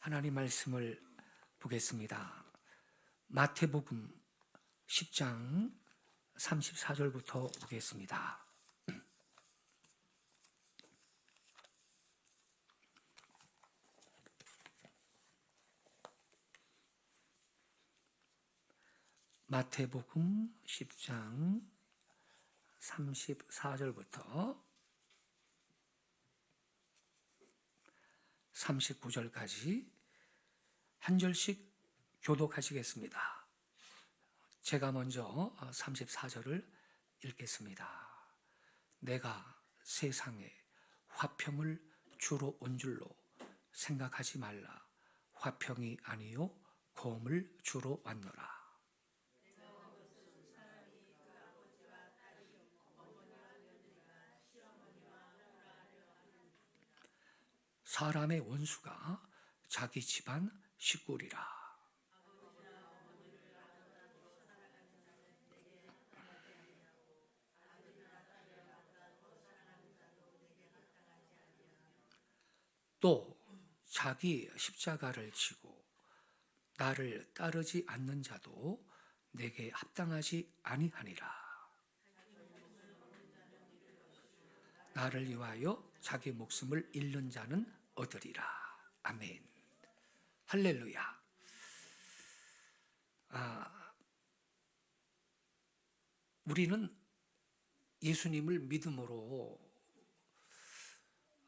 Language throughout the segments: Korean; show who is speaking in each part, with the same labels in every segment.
Speaker 1: 하나님 말씀을 보겠습니다. 마태복음 10장 34절부터 보겠습니다. 마태복음 10장 34절부터 39절까지 한 절씩 교독하시겠습니다. 제가 먼저 34절을 읽겠습니다. 내가 세상에 화평을 주로 온 줄로 생각하지 말라. 화평이 아니요 고음을 주로 왔노라. 사람의 원수가 자기 집안 식구리라. 또 자기 십자가를 지고 나를 따르지 않는 자도 내게 합당하지 아니하니라. 나를 위하여 자기 목숨을 잃는 자는 얻으리라. 아멘. 할렐루야. 아, 우리는 예수님을 믿음으로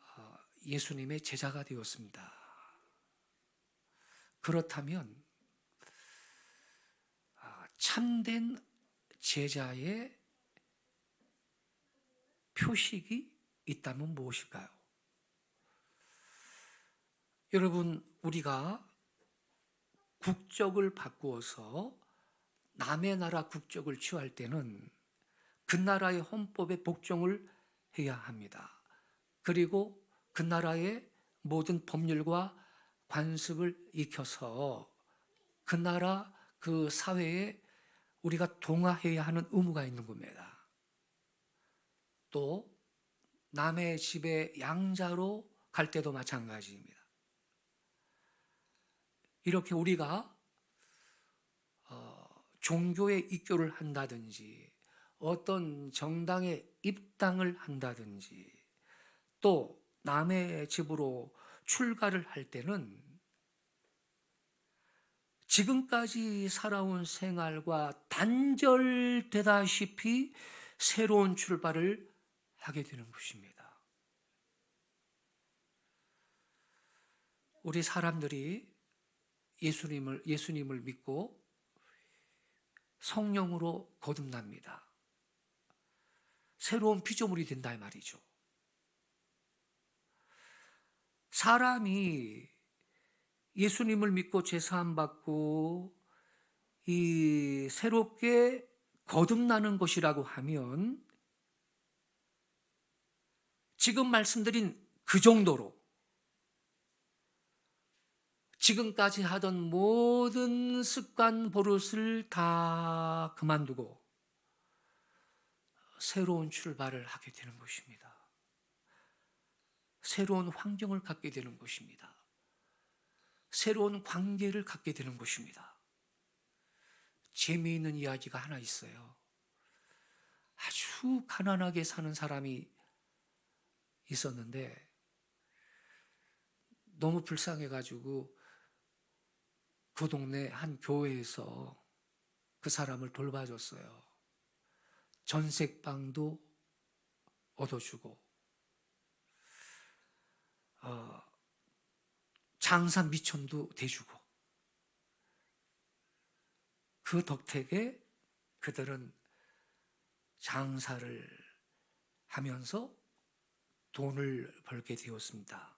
Speaker 1: 아, 예수님의 제자가 되었습니다. 그렇다면 아, 참된 제자의 표식이 있다면 무엇일까요? 여러분, 우리가 국적을 바꾸어서 남의 나라 국적을 취할 때는 그 나라의 헌법에 복종을 해야 합니다. 그리고 그 나라의 모든 법률과 관습을 익혀서 그 나라 그 사회에 우리가 동화해야 하는 의무가 있는 겁니다. 또 남의 집에 양자로 갈 때도 마찬가지입니다. 이렇게 우리가 어, 종교에 입교를 한다든지 어떤 정당에 입당을 한다든지 또 남의 집으로 출가를 할 때는 지금까지 살아온 생활과 단절되다시피 새로운 출발을 하게 되는 것입니다. 우리 사람들이 예수님을 예수님을 믿고 성령으로 거듭납니다. 새로운 피조물이 된다 이 말이죠. 사람이 예수님을 믿고 제사함 받고 이 새롭게 거듭나는 것이라고 하면 지금 말씀드린 그 정도로 지금까지 하던 모든 습관 버릇을 다 그만두고 새로운 출발을 하게 되는 것입니다. 새로운 환경을 갖게 되는 것입니다. 새로운 관계를 갖게 되는 것입니다. 재미있는 이야기가 하나 있어요. 아주 가난하게 사는 사람이 있었는데 너무 불쌍해가지고 그 동네 한 교회에서 그 사람을 돌봐줬어요. 전색방도 얻어주고, 어, 장사 미천도 대주고, 그 덕택에 그들은 장사를 하면서 돈을 벌게 되었습니다.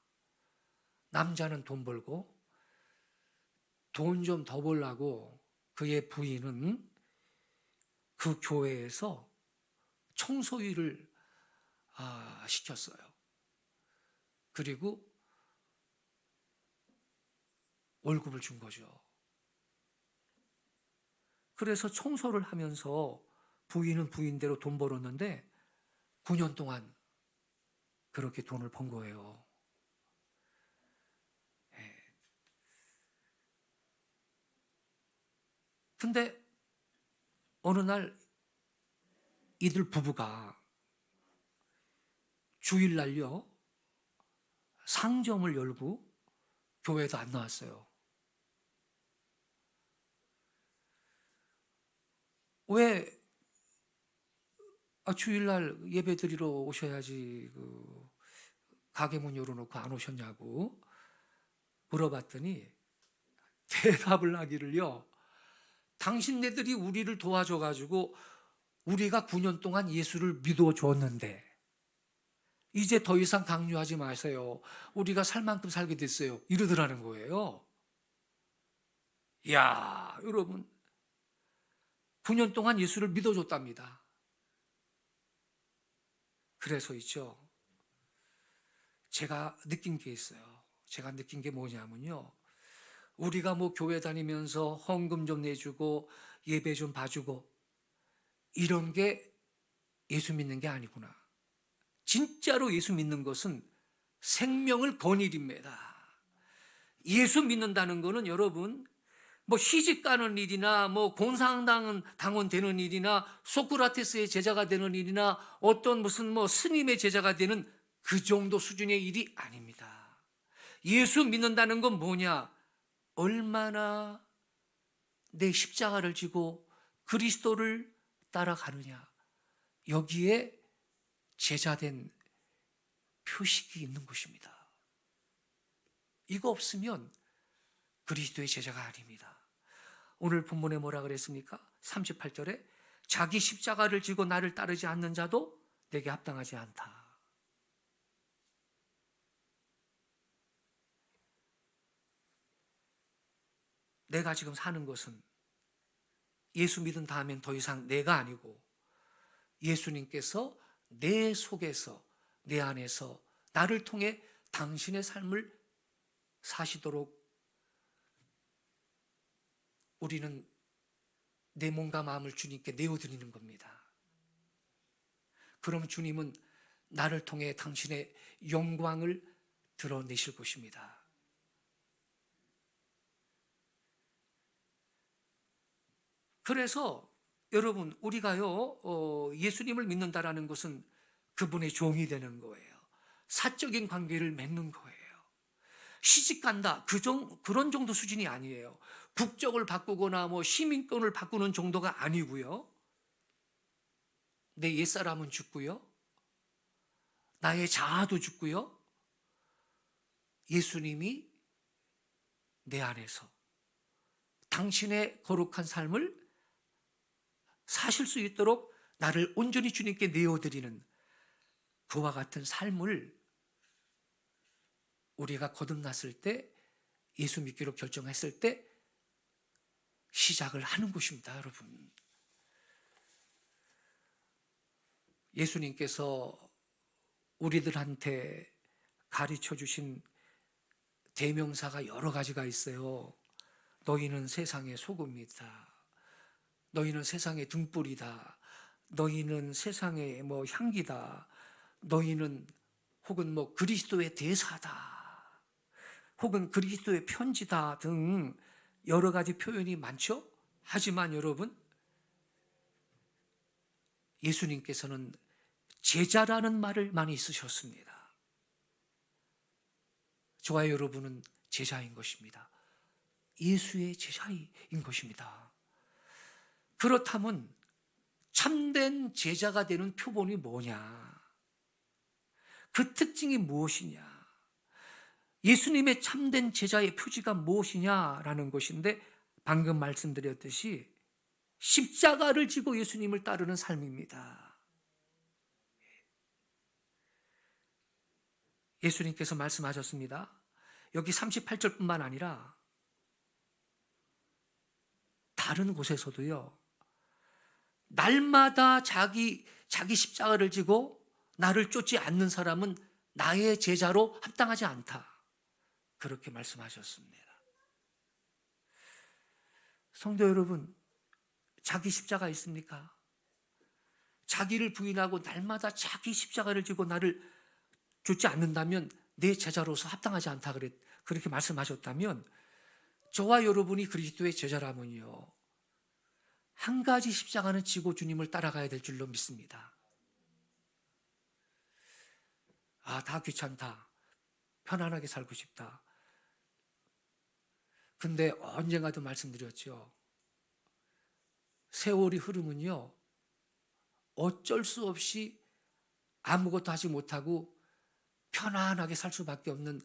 Speaker 1: 남자는 돈 벌고 돈 좀 더 벌라고 그의 부인은 그 교회에서 청소 일을 아, 시켰어요. 그리고 월급을 준 거죠. 그래서 청소를 하면서 부인은 부인대로 돈 벌었는데 9년 동안 그렇게 돈을 번 거예요. 예. 근데 어느 날 이들 부부가 주일날요 상점을 열고 교회도 안 나왔어요. 왜 아, 주일날 예배 드리러 오셔야지 그 가게 문 열어놓고 안 오셨냐고 물어봤더니 대답을 하기를요. 당신네들이 우리를 도와줘가지고 우리가 9년 동안 예수를 믿어줬는데 이제 더 이상 강요하지 마세요. 우리가 살 만큼 살게 됐어요. 이러더라는 거예요. 야, 여러분. 9년 동안 예수를 믿어줬답니다. 그래서 있죠. 제가 느낀 게 있어요. 제가 느낀 게 뭐냐면요. 우리가 뭐 교회 다니면서 헌금 좀 내주고 예배 좀 봐주고 이런 게 예수 믿는 게 아니구나. 진짜로 예수 믿는 것은 생명을 건 일입니다. 예수 믿는다는 거는 여러분 뭐 시집 가는 일이나 뭐 공상당은 당원 되는 일이나 소크라테스의 제자가 되는 일이나 어떤 무슨 뭐 스님의 제자가 되는 그 정도 수준의 일이 아닙니다. 예수 믿는다는 건 뭐냐? 얼마나 내 십자가를 지고 그리스도를 따라가느냐. 여기에 제자된 표식이 있는 것입니다. 이거 없으면 그리스도의 제자가 아닙니다. 오늘 본문에 뭐라 그랬습니까? 38절에 자기 십자가를 지고 나를 따르지 않는 자도 내게 합당하지 않다. 내가 지금 사는 것은 예수 믿은 다음엔 더 이상 내가 아니고 예수님께서 내 속에서 내 안에서 나를 통해 당신의 삶을 사시도록 우리는 내 몸과 마음을 주님께 내어드리는 겁니다. 그럼 주님은 나를 통해 당신의 영광을 드러내실 것입니다. 그래서 여러분 우리가요 어, 예수님을 믿는다라는 것은 그분의 종이 되는 거예요. 사적인 관계를 맺는 거예요. 시집 간다 그 정, 그런 정도 수준이 아니에요. 국적을 바꾸거나 뭐 시민권을 바꾸는 정도가 아니고요. 내 옛사람은 죽고요. 나의 자아도 죽고요. 예수님이 내 안에서 당신의 거룩한 삶을 사실 수 있도록 나를 온전히 주님께 내어드리는 그와 같은 삶을 우리가 거듭났을 때 예수 믿기로 결정했을 때 시작을 하는 것입니다, 여러분. 예수님께서 우리들한테 가르쳐 주신 대명사가 여러 가지가 있어요. 너희는 세상의 소금이다. 너희는 세상의 등불이다. 너희는 세상의 뭐 향기다. 너희는 혹은 뭐 그리스도의 대사다. 혹은 그리스도의 편지다 등 여러 가지 표현이 많죠? 하지만 여러분, 예수님께서는 제자라는 말을 많이 쓰셨습니다. 저와 여러분은 제자인 것입니다. 예수의 제자인 것입니다. 그렇다면 참된 제자가 되는 표본이 뭐냐? 그 특징이 무엇이냐? 예수님의 참된 제자의 표지가 무엇이냐라는 것인데 방금 말씀드렸듯이 십자가를 지고 예수님을 따르는 삶입니다. 예수님께서 말씀하셨습니다. 여기 38절뿐만 아니라 다른 곳에서도요. 날마다 자기 자기 십자가를 지고 나를 쫓지 않는 사람은 나의 제자로 합당하지 않다. 그렇게 말씀하셨습니다. 성도 여러분, 자기 십자가 있습니까? 자기를 부인하고 날마다 자기 십자가를 지고 나를 쫓지 않는다면 내 제자로서 합당하지 않다 그렇게 말씀하셨다면 저와 여러분이 그리스도의 제자라면요. 한 가지 십자가는 지고 주님을 따라가야 될 줄로 믿습니다. 아, 다 귀찮다. 편안하게 살고 싶다. 근데 언젠가도 말씀드렸죠. 세월이 흐르면요. 어쩔 수 없이 아무것도 하지 못하고 편안하게 살 수밖에 없는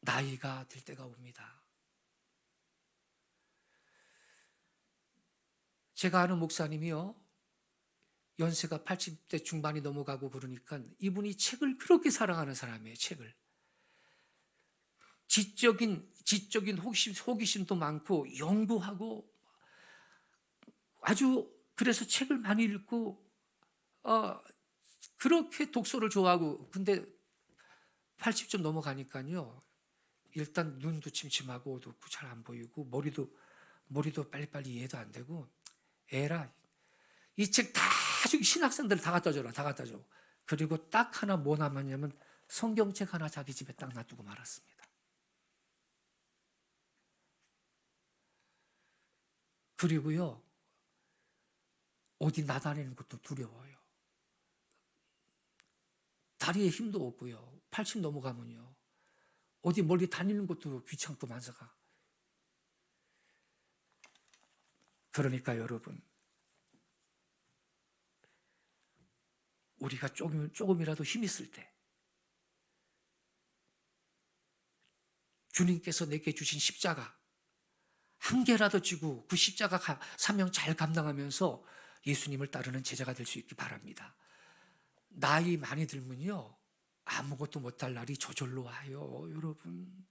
Speaker 1: 나이가 될 때가 옵니다. 제가 아는 목사님이요. 연세가 80대 중반이 넘어가고 그러니까 이분이 책을 그렇게 사랑하는 사람이에요, 책을. 지적인, 지적인 호기심, 호기심도 많고, 연구하고, 아주, 그래서 책을 많이 읽고, 어, 그렇게 독서를 좋아하고, 근데 80점 넘어가니까요, 일단 눈도 침침하고, 어둡고, 잘 안 보이고, 머리도, 머리도 빨리빨리 이해도 안 되고, 에라, 이 책 다 신학생들 다 갖다 줘라, 다 갖다 줘. 그리고 딱 하나 뭐 남았냐면 성경책 하나 자기 집에 딱 놔두고 말았습니다. 그리고요, 어디 나다니는 것도 두려워요. 다리에 힘도 없고요. 80 넘어가면요. 어디 멀리 다니는 것도 귀찮고 만사가. 그러니까 여러분, 우리가 조금, 조금이라도 힘 있을 때, 주님께서 내게 주신 십자가, 한 개라도 지고 그 십자가 가- 사명 잘 감당하면서 예수님을 따르는 제자가 될 수 있기 바랍니다. 나이 많이 들면요, 아무것도 못할 날이 저절로 와요, 여러분.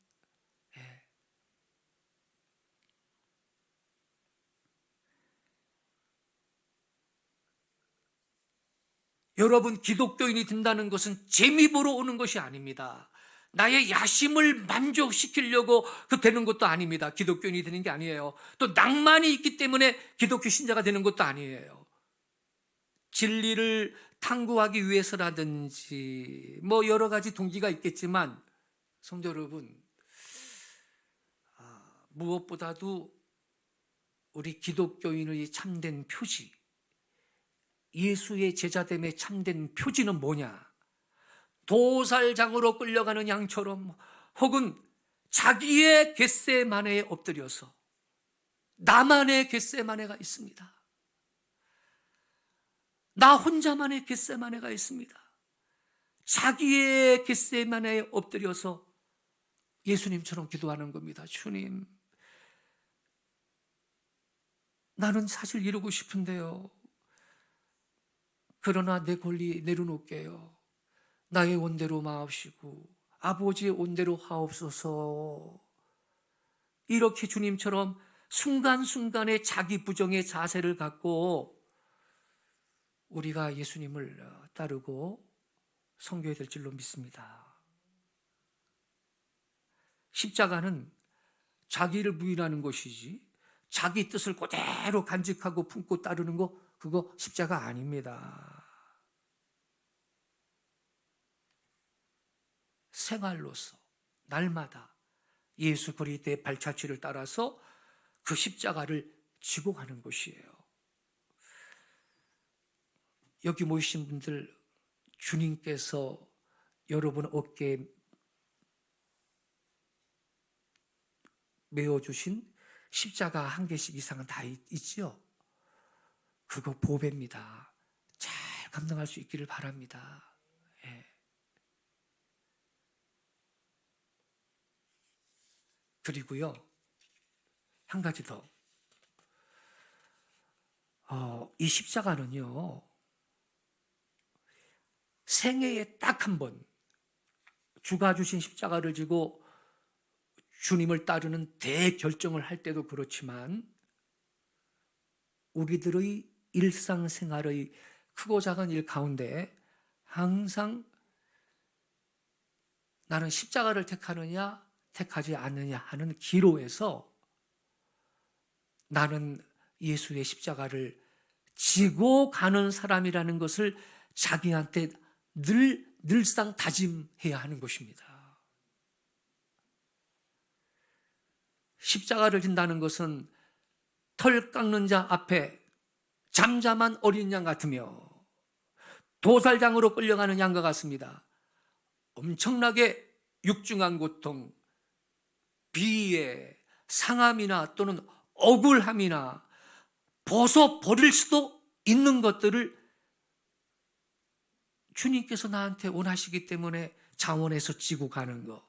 Speaker 1: 여러분, 기독교인이 된다는 것은 재미 보러 오는 것이 아닙니다. 나의 야심을 만족시키려고 그 되는 것도 아닙니다. 기독교인이 되는 게 아니에요. 또 낭만이 있기 때문에 기독교 신자가 되는 것도 아니에요. 진리를 탐구하기 위해서라든지 뭐 여러 가지 동기가 있겠지만 성도 여러분 아, 무엇보다도 우리 기독교인의 참된 표지 예수의 제자됨의 참된 표지는 뭐냐? 도살장으로 끌려가는 양처럼 혹은 자기의 겟세만에 엎드려서 나만의 겟세만에가 있습니다. 나 혼자만의 겟세만에가 있습니다. 자기의 겟세만에 엎드려서 예수님처럼 기도하는 겁니다. 주님, 나는 사실 이루고 싶은데요. 그러나 내 권리 내려놓을게요. 나의 원대로 마옵시고 아버지의 원대로 하옵소서. 이렇게 주님처럼 순간순간에 자기 부정의 자세를 갖고 우리가 예수님을 따르고 섬겨야 될 줄로 믿습니다. 십자가는 자기를 부인하는 것이지 자기 뜻을 그대로 간직하고 품고 따르는 거 그거 십자가 아닙니다. 생활로서 날마다 예수 그리스도의 발자취를 따라서 그 십자가를 지고 가는 것이에요. 여기 모이신 분들 주님께서 여러분 어깨에 메어 주신 십자가 한 개씩 이상은 다 있, 있죠. 그거 보배입니다. 잘 감당할 수 있기를 바랍니다. 예. 그리고요, 한 가지 더. 어, 이 십자가는요, 생애에 딱 한 번, 주가 주신 십자가를 지고 주님을 따르는 대결정을 할 때도 그렇지만, 우리들의 일상생활의 크고 작은 일 가운데 항상 나는 십자가를 택하느냐, 택하지 않느냐 하는 기로에서 나는 예수의 십자가를 지고 가는 사람이라는 것을 자기한테 늘, 늘상 다짐해야 하는 것입니다. 십자가를 진다는 것은 털 깎는 자 앞에 잠잠한 어린 양 같으며 도살장으로 끌려가는 양과 같습니다. 엄청나게 육중한 고통, 비에 상함이나 또는 억울함이나 벗어 버릴 수도 있는 것들을 주님께서 나한테 원하시기 때문에 장원에서 지고 가는 거.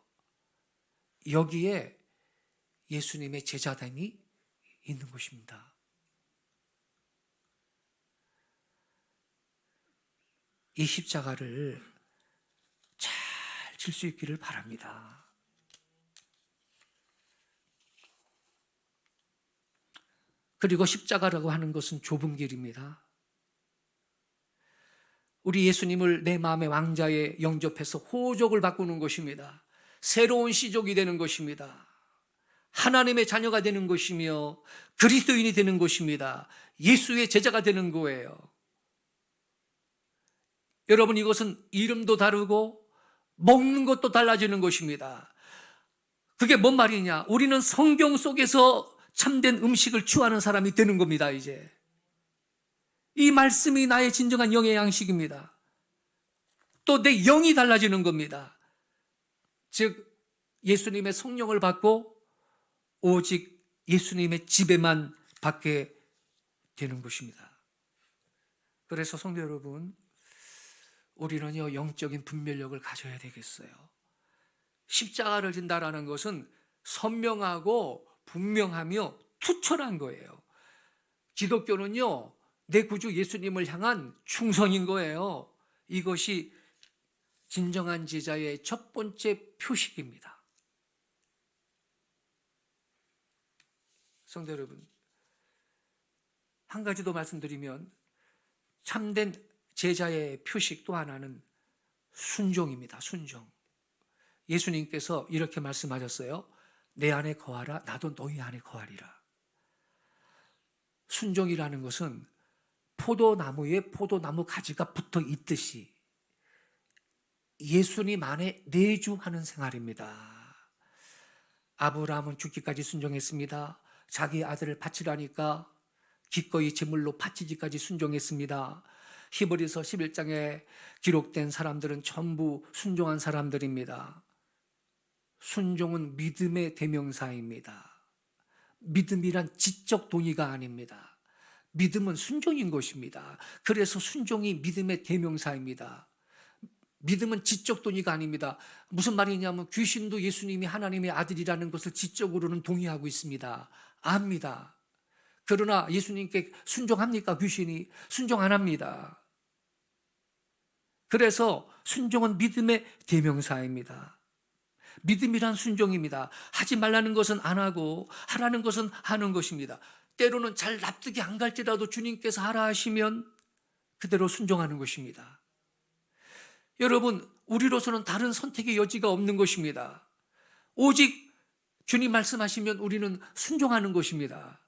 Speaker 1: 여기에 예수님의 제자됨이 있는 것입니다. 이 십자가를 잘 질 수 있기를 바랍니다. 그리고 십자가라고 하는 것은 좁은 길입니다. 우리 예수님을 내 마음의 왕자에 영접해서 호족을 바꾸는 것입니다. 새로운 시족이 되는 것입니다. 하나님의 자녀가 되는 것이며 그리스도인이 되는 것입니다. 예수의 제자가 되는 거예요. 여러분 이것은 이름도 다르고 먹는 것도 달라지는 것입니다. 그게 뭔 말이냐? 우리는 성경 속에서 참된 음식을 취하는 사람이 되는 겁니다, 이제. 이 말씀이 나의 진정한 영의 양식입니다. 또 내 영이 달라지는 겁니다. 즉, 예수님의 성령을 받고 오직 예수님의 집에만 받게 되는 것입니다. 그래서 성도 여러분, 우리는요, 영적인 분별력을 가져야 되겠어요. 십자가를 진다라는 것은 선명하고 분명하며 투철한 거예요. 기독교는요, 내 구주 예수님을 향한 충성인 거예요. 이것이 진정한 제자의 첫 번째 표식입니다. 성도 여러분, 한 가지 더 말씀드리면 참된 제자의 표식 또 하나는 순종입니다. 순종. 예수님께서 이렇게 말씀하셨어요. 내 안에 거하라, 나도 너희 안에 거하리라. 순종이라는 것은 포도나무에 포도나무 가지가 붙어 있듯이 예수님 안에 내주하는 생활입니다. 아브라함은 죽기까지 순종했습니다. 자기 아들을 바치라니까 기꺼이 제물로 바치기까지 순종했습니다. 히브리서 11장에 기록된 사람들은 전부 순종한 사람들입니다. 순종은 믿음의 대명사입니다. 믿음이란 지적 동의가 아닙니다. 믿음은 순종인 것입니다. 그래서 순종이 믿음의 대명사입니다. 믿음은 지적 동의가 아닙니다. 무슨 말이냐면 귀신도 예수님이 하나님의 아들이라는 것을 지적으로는 동의하고 있습니다. 압니다. 그러나 예수님께 순종합니까? 귀신이 순종 안 합니다. 그래서 순종은 믿음의 대명사입니다. 믿음이란 순종입니다. 하지 말라는 것은 안 하고 하라는 것은 하는 것입니다. 때로는 잘 납득이 안 갈지라도 주님께서 하라 하시면 그대로 순종하는 것입니다. 여러분, 우리로서는 다른 선택의 여지가 없는 것입니다. 오직 주님 말씀하시면 우리는 순종하는 것입니다.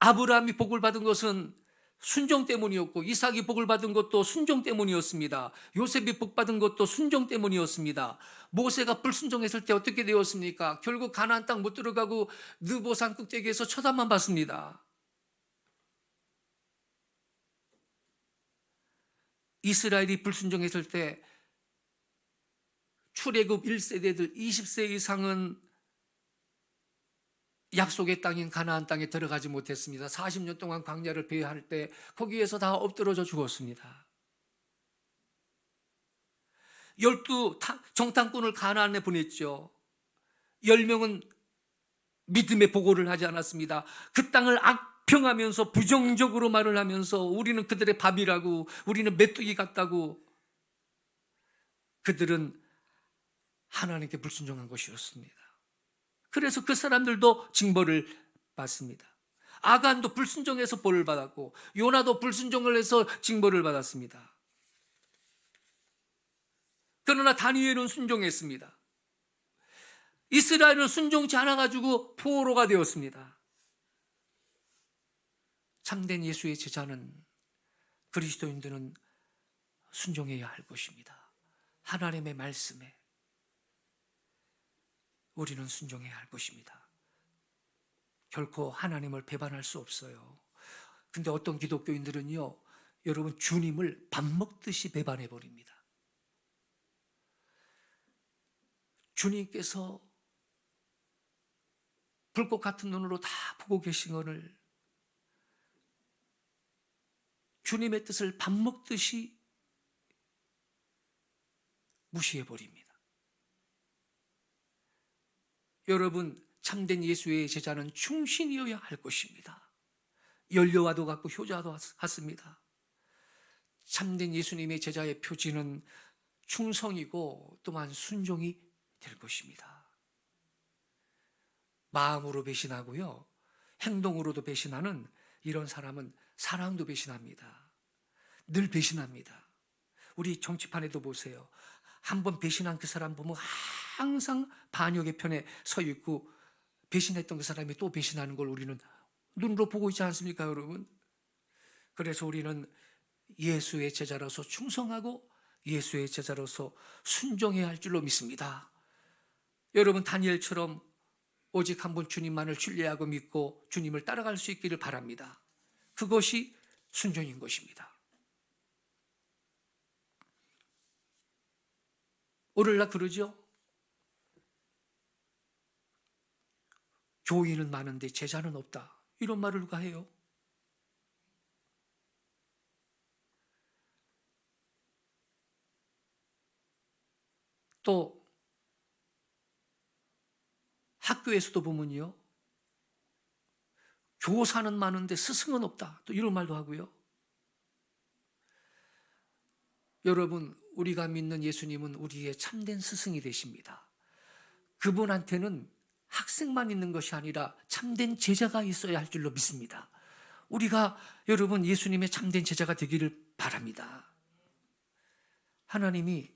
Speaker 1: 아브라함이 복을 받은 것은 순종 때문이었고 이삭이 복을 받은 것도 순종 때문이었습니다. 요셉이 복 받은 것도 순종 때문이었습니다. 모세가 불순종했을 때 어떻게 되었습니까? 결국 가나안 땅 못 들어가고 느보산 꼭대기에서 쳐다만 봤습니다. 이스라엘이 불순종했을 때 출애굽 1세대들 20세 이상은 약속의 땅인 가나안 땅에 들어가지 못했습니다. 40년 동안 광야를 배회할 때 거기에서 다 엎드러져 죽었습니다. 열두 정탐꾼을 가나안에 보냈죠. 열 명은 믿음의 보고를 하지 않았습니다. 그 땅을 악평하면서 부정적으로 말을 하면서 우리는 그들의 밥이라고 우리는 메뚜기 같다고 그들은 하나님께 불순종한 것이었습니다. 그래서 그 사람들도 징벌을 받습니다. 아간도 불순종해서 벌을 받았고 요나도 불순종을 해서 징벌을 받았습니다. 그러나 다니엘은 순종했습니다. 이스라엘은 순종치 않아 가지고 포로가 되었습니다. 참된 예수의 제자는 그리스도인들은 순종해야 할 것입니다. 하나님의 말씀에 우리는 순종해야 할 것입니다. 결코 하나님을 배반할 수 없어요. 근데 어떤 기독교인들은요, 여러분 주님을 밥 먹듯이 배반해 버립니다. 주님께서 불꽃 같은 눈으로 다 보고 계신 것을 주님의 뜻을 밥 먹듯이 무시해 버립니다. 여러분, 참된 예수의 제자는 충신이어야 할 것입니다. 연료와도 같고 효자도 같습니다. 참된 예수님의 제자의 표지는 충성이고 또한 순종이 될 것입니다. 마음으로 배신하고요. 행동으로도 배신하는 이런 사람은 사랑도 배신합니다. 늘 배신합니다. 우리 정치판에도 보세요. 한 번 배신한 그 사람 보면 항상 반역의 편에 서 있고 배신했던 그 사람이 또 배신하는 걸 우리는 눈으로 보고 있지 않습니까, 여러분? 그래서 우리는 예수의 제자로서 충성하고 예수의 제자로서 순종해야 할 줄로 믿습니다. 여러분 다니엘처럼 오직 한 분 주님만을 신뢰하고 믿고 주님을 따라갈 수 있기를 바랍니다. 그것이 순종인 것입니다. 오늘날 그러죠? 교인은 많은데 제자는 없다. 이런 말을 누가 해요? 또 학교에서도 보면요. 교사는 많은데 스승은 없다. 또 이런 말도 하고요. 여러분, 우리가 믿는 예수님은 우리의 참된 스승이 되십니다. 그분한테는 학생만 있는 것이 아니라 참된 제자가 있어야 할 줄로 믿습니다. 우리가 여러분 예수님의 참된 제자가 되기를 바랍니다. 하나님이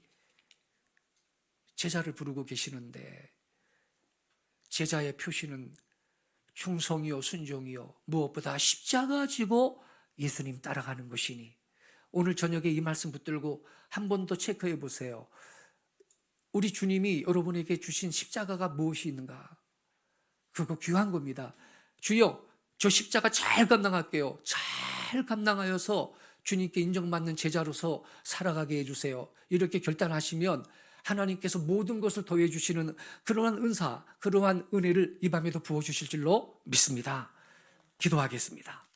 Speaker 1: 제자를 부르고 계시는데 제자의 표시는 충성이요 순종이요 무엇보다 십자가 지고 예수님 따라가는 것이니 오늘 저녁에 이 말씀 붙들고 한 번 더 체크해 보세요. 우리 주님이 여러분에게 주신 십자가가 무엇이 있는가? 그거 귀한 겁니다. 주여, 저 십자가 잘 감당할게요. 잘 감당하여서 주님께 인정받는 제자로서 살아가게 해주세요. 이렇게 결단하시면 하나님께서 모든 것을 더해 주시는 그러한 은사, 그러한 은혜를 이 밤에도 부어 주실 줄로 믿습니다. 기도하겠습니다.